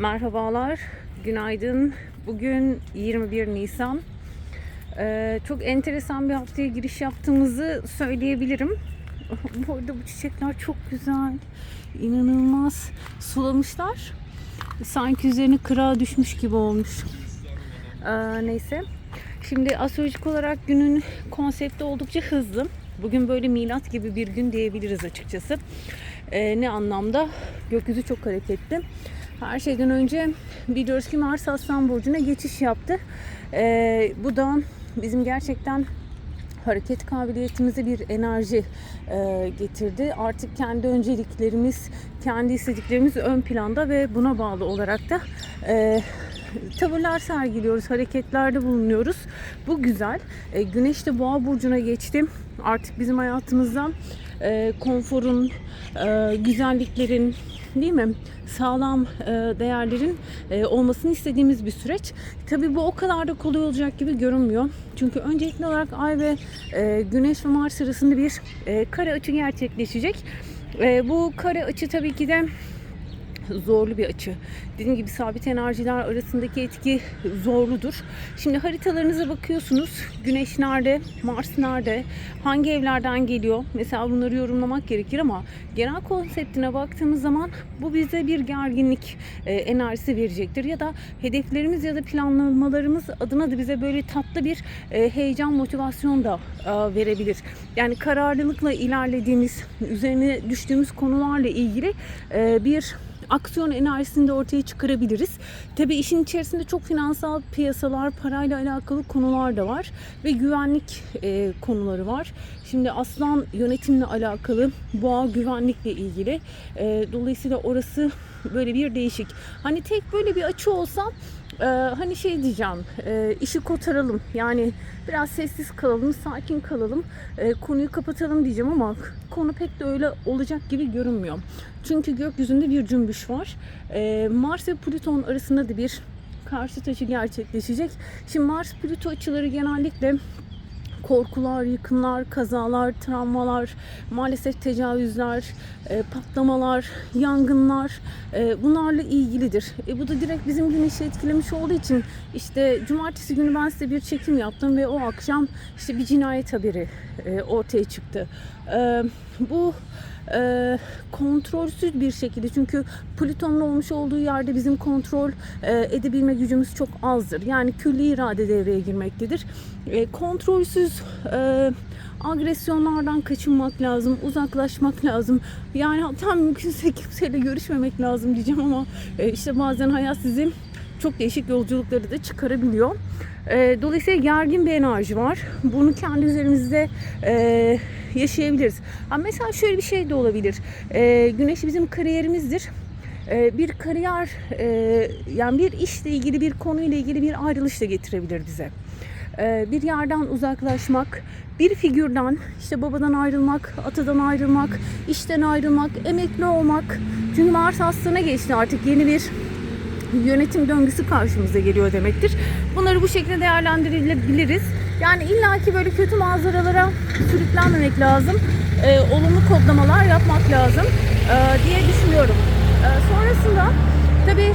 Merhabalar, günaydın. Bugün 21 Nisan. Ee, çok enteresan bir haftaya giriş yaptığımızı söyleyebilirim. Bu arada bu çiçekler çok güzel. İnanılmaz sulamışlar. Sanki üzerine kırağa düşmüş gibi olmuş. Ee, neyse. Şimdi astrolojik olarak günün konsepti oldukça hızlı. Bugün böyle milat gibi bir gün diyebiliriz açıkçası. Ee, ne anlamda? Gökyüzü çok hareketli. Her şeyden önce biliyoruz ki Mars Aslan Burcu'na geçiş yaptı. Ee, bu da bizim gerçekten hareket kabiliyetimize bir enerji e, getirdi. Artık kendi önceliklerimiz, kendi istediklerimiz ön planda ve buna bağlı olarak da e, tavırlar sergiliyoruz, hareketlerde bulunuyoruz. Bu güzel. E, güneş de boğa burcuna geçti. Artık bizim hayatımızdan e, konforun, e, güzelliklerin, değil mi? Sağlam e, değerlerin e, olmasını istediğimiz bir süreç. Tabii bu o kadar da kolay olacak gibi görünmüyor. Çünkü öncelikli olarak Ay ve e, Güneş ve Mars arasında bir e, kare açı gerçekleşecek. E, bu kare açı tabii ki de zorlu bir açı. Dediğim gibi sabit enerjiler arasındaki etki zorludur. Şimdi haritalarınıza bakıyorsunuz. Güneş nerede? Mars nerede? Hangi evlerden geliyor? Mesela bunları yorumlamak gerekir ama genel konseptine baktığımız zaman bu bize bir gerginlik e, enerjisi verecektir. Ya da hedeflerimiz ya da planlamalarımız adına da bize böyle tatlı bir e, heyecan, motivasyon da e, verebilir. Yani kararlılıkla ilerlediğimiz, üzerine düştüğümüz konularla ilgili e, bir aksiyon enerjisini de ortaya çıkarabiliriz. Tabii işin içerisinde çok finansal piyasalar, parayla alakalı konular da var ve güvenlik e, konuları var. Şimdi aslan yönetimle alakalı, boğa güvenlikle ilgili. E, dolayısıyla orası böyle bir değişik. Hani tek böyle bir açı olsa e, hani şey diyeceğim, e, işi kotaralım. Yani biraz sessiz kalalım, sakin kalalım, e, konuyu kapatalım diyeceğim ama konu pek de öyle olacak gibi görünmüyor. Çünkü gökyüzünde bir cümbüş var. E, Mars ve Plüton arasında da bir karşıt açı gerçekleşecek. Şimdi Mars Plüto açıları genellikle korkular, yıkımlar, kazalar, travmalar, maalesef tecavüzler, e, patlamalar, yangınlar e, bunlarla ilgilidir. E, bu da direkt bizim güneşi etkilemiş olduğu için işte cumartesi günü ben size bir çekim yaptım ve o akşam işte bir cinayet haberi e, ortaya çıktı. E, bu e, kontrolsüz bir şekilde çünkü Plüton'un olmuş olduğu yerde bizim kontrol edebilme gücümüz çok azdır. Yani külli irade devreye girmektedir. Kontrolsüz agresyonlardan kaçınmak lazım, uzaklaşmak lazım. Yani hatta mümkünse kimseyle görüşmemek lazım diyeceğim ama işte bazen hayat sizi çok değişik yolculukları da çıkarabiliyor. E, dolayısıyla gergin bir enerji var. Bunu kendi üzerimizde e, yaşayabiliriz. Ha, mesela şöyle bir şey de olabilir. E, güneş bizim kariyerimizdir. E, bir kariyer, e, yani bir işle ilgili bir konuyla ilgili bir ayrılış da getirebilir bize. Bir yerden uzaklaşmak, bir figürden, işte babadan ayrılmak, atadan ayrılmak, işten ayrılmak, emekli olmak. Çünkü Mars aslına geçti artık yeni bir yönetim döngüsü karşımıza geliyor demektir. Bunları bu şekilde değerlendirebiliriz. Yani illaki böyle kötü manzaralara sürüklenmemek lazım. Ee, olumlu kodlamalar yapmak lazım ee, diye düşünüyorum. Ee, sonrasında tabii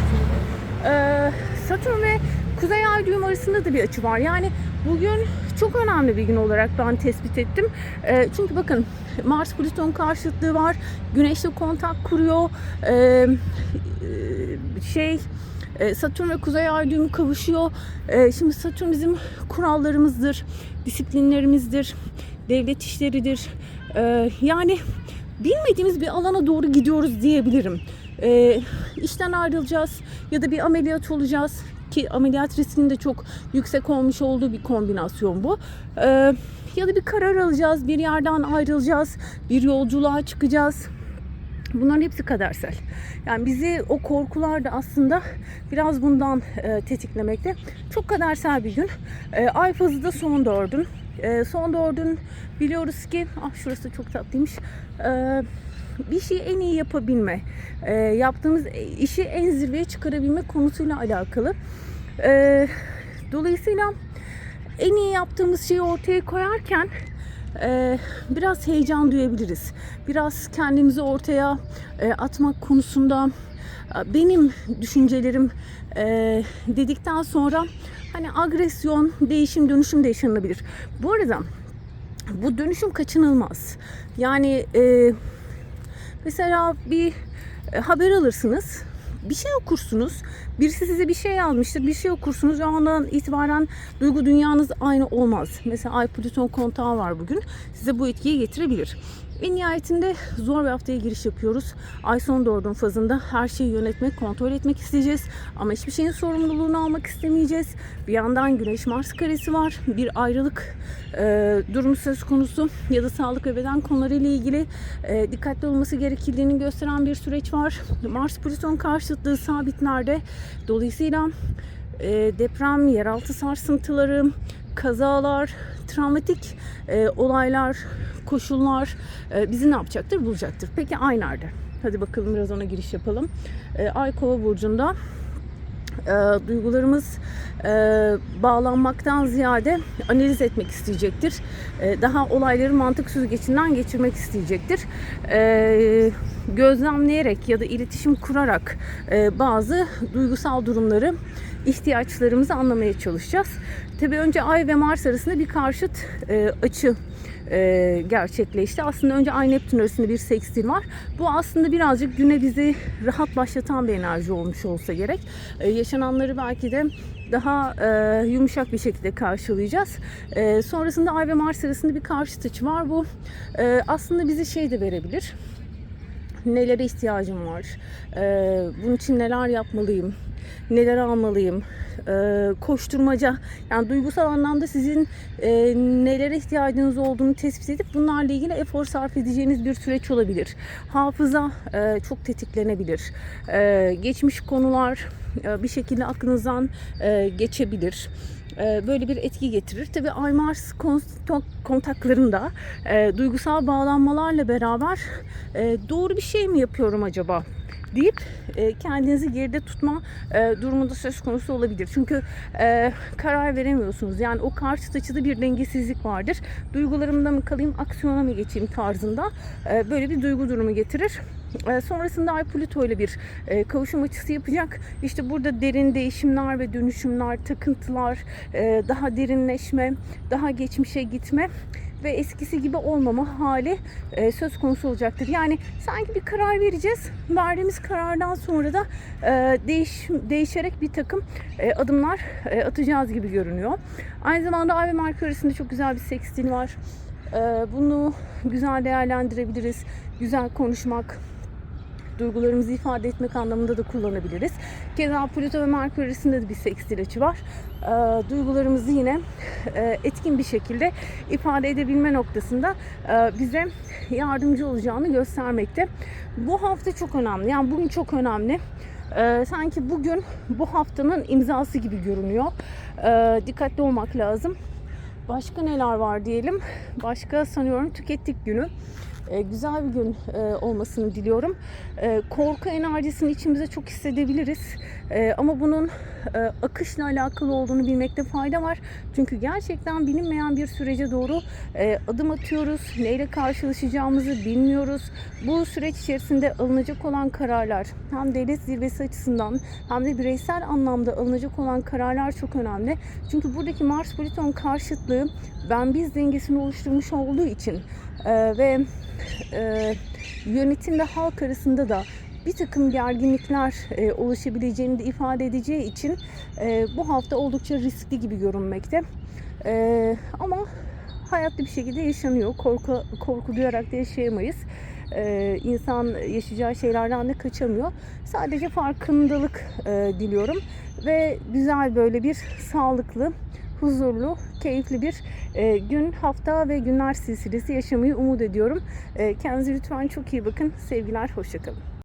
e, Satürn ve Kuzey Ay düğüm arasında da bir açı var. Yani bugün çok önemli bir gün olarak ben tespit ettim. E, çünkü bakın Mars Plüton karşıtlığı var. Güneşle kontak kuruyor. E, e, şey e, Satürn ve Kuzey Ay düğümü kavuşuyor. E, şimdi Satürn bizim kurallarımızdır, disiplinlerimizdir, devlet işleridir. Yani bilmediğimiz bir alana doğru gidiyoruz diyebilirim. İşten ayrılacağız ya da bir ameliyat olacağız ki ameliyat riskinin de çok yüksek olmuş olduğu bir kombinasyon bu. E, ya da bir karar alacağız, bir yerden ayrılacağız, bir yolculuğa çıkacağız. Bunların hepsi kadersel. Yani bizi o korkular da aslında biraz bundan e, tetiklemekte. Çok kadersel bir gün. E, ay fazı da son dördün. E, son dördün biliyoruz ki, ah şurası çok tatlıymış. E, bir şeyi en iyi yapabilme, e, yaptığımız işi en zirveye çıkarabilme konusuyla alakalı. E, dolayısıyla en iyi yaptığımız şeyi ortaya koyarken e, biraz heyecan duyabiliriz. Biraz kendimizi ortaya e, atmak konusunda benim düşüncelerim e, dedikten sonra hani agresyon, değişim, dönüşüm de yaşanabilir. Bu arada bu dönüşüm kaçınılmaz. Yani e, mesela bir e, haber alırsınız bir şey okursunuz. Birisi size bir şey yazmıştır. Bir şey okursunuz ve ondan itibaren duygu dünyanız aynı olmaz. Mesela Ay Plüton kontağı var bugün. Size bu etkiyi getirebilir. En nihayetinde zor bir haftaya giriş yapıyoruz. Ay son dördün fazında her şeyi yönetmek, kontrol etmek isteyeceğiz. Ama hiçbir şeyin sorumluluğunu almak istemeyeceğiz. Bir yandan Güneş Mars karesi var. Bir ayrılık e, durumu söz konusu ya da sağlık ve beden konuları ile ilgili e, dikkatli olması gerekildiğini gösteren bir süreç var. Mars Plüton karşıtlığı sabitlerde. Dolayısıyla e, deprem, yeraltı sarsıntıları, kazalar, travmatik e, olaylar, koşullar e, bizi ne yapacaktır? Bulacaktır. Peki ay nerede? Hadi bakalım biraz ona giriş yapalım. E, ay kova burcunda e, duygularımız e, bağlanmaktan ziyade analiz etmek isteyecektir. E, daha olayları mantık süzgecinden geçirmek isteyecektir. E, gözlemleyerek ya da iletişim kurarak e, bazı duygusal durumları ihtiyaçlarımızı anlamaya çalışacağız. Tabii önce Ay ve Mars arasında bir karşıt e, açı e, gerçekleşti. Aslında önce Ay Neptün arasında bir sekstil var. Bu aslında birazcık güne bizi rahat başlatan bir enerji olmuş olsa gerek. E, yaşananları belki de daha e, yumuşak bir şekilde karşılayacağız. E, sonrasında Ay ve Mars arasında bir karşıt açı var. Bu e, aslında bizi şey de verebilir. Nelere ihtiyacım var? E, bunun için neler yapmalıyım? Neler almalıyım? e, koşturmaca yani duygusal anlamda sizin e, nelere ihtiyacınız olduğunu tespit edip bunlarla ilgili efor sarf edeceğiniz bir süreç olabilir. Hafıza e, çok tetiklenebilir. E, geçmiş konular e, bir şekilde aklınızdan e, geçebilir böyle bir etki getirir. Tabi Ay Mars kontaklarında e, duygusal bağlanmalarla beraber e, doğru bir şey mi yapıyorum acaba deyip e, kendinizi geride tutma e, durumunda söz konusu olabilir. Çünkü e, karar veremiyorsunuz. Yani o karşı açıda bir dengesizlik vardır. Duygularımda mı kalayım, aksiyona mı geçeyim tarzında e, böyle bir duygu durumu getirir. E, sonrasında Ay Plüto ile bir e, kavuşum açısı yapacak. İşte burada derin değişimler ve dönüşümler, takıntılar, e, daha derinleşme, daha geçmişe gitme ve eskisi gibi olmama hali e, söz konusu olacaktır. Yani sanki bir karar vereceğiz. Verdiğimiz karardan sonra da e, değiş, değişerek bir takım e, adımlar e, atacağız gibi görünüyor. Aynı zamanda Ay ve Merkür arasında çok güzel bir sekstil var. E, bunu güzel değerlendirebiliriz. Güzel konuşmak, duygularımızı ifade etmek anlamında da kullanabiliriz. Keza Plüto ve Merkür arasında da bir sekstil açı var. E, duygularımızı yine e, etkin bir şekilde ifade edebilme noktasında e, bize yardımcı olacağını göstermekte. Bu hafta çok önemli. Yani bugün çok önemli. E, sanki bugün bu haftanın imzası gibi görünüyor. E, dikkatli olmak lazım. Başka neler var diyelim. Başka sanıyorum tükettik günü e, güzel bir gün e, olmasını diliyorum. E, korku enerjisini içimize çok hissedebiliriz. E, ama bunun e, akışla alakalı olduğunu bilmekte fayda var. Çünkü gerçekten bilinmeyen bir sürece doğru e, adım atıyoruz. Neyle karşılaşacağımızı bilmiyoruz. Bu süreç içerisinde alınacak olan kararlar hem devlet zirvesi açısından hem de bireysel anlamda alınacak olan kararlar çok önemli. Çünkü buradaki Mars Plüton karşıtlığı ben biz dengesini oluşturmuş olduğu için ve e, yönetim ve halk arasında da bir takım gerginlikler e, oluşabileceğini de ifade edeceği için e, bu hafta oldukça riskli gibi görünmekte. E, ama hayatlı bir şekilde yaşanıyor. Korku, korku duyarak da yaşayamayız. Ee, insan yaşayacağı şeylerden de kaçamıyor. Sadece farkındalık e, diliyorum ve güzel böyle bir sağlıklı, huzurlu, keyifli bir e, gün, hafta ve günler silsilesi yaşamayı umut ediyorum. E, kendinize lütfen çok iyi bakın. Sevgiler, hoşçakalın.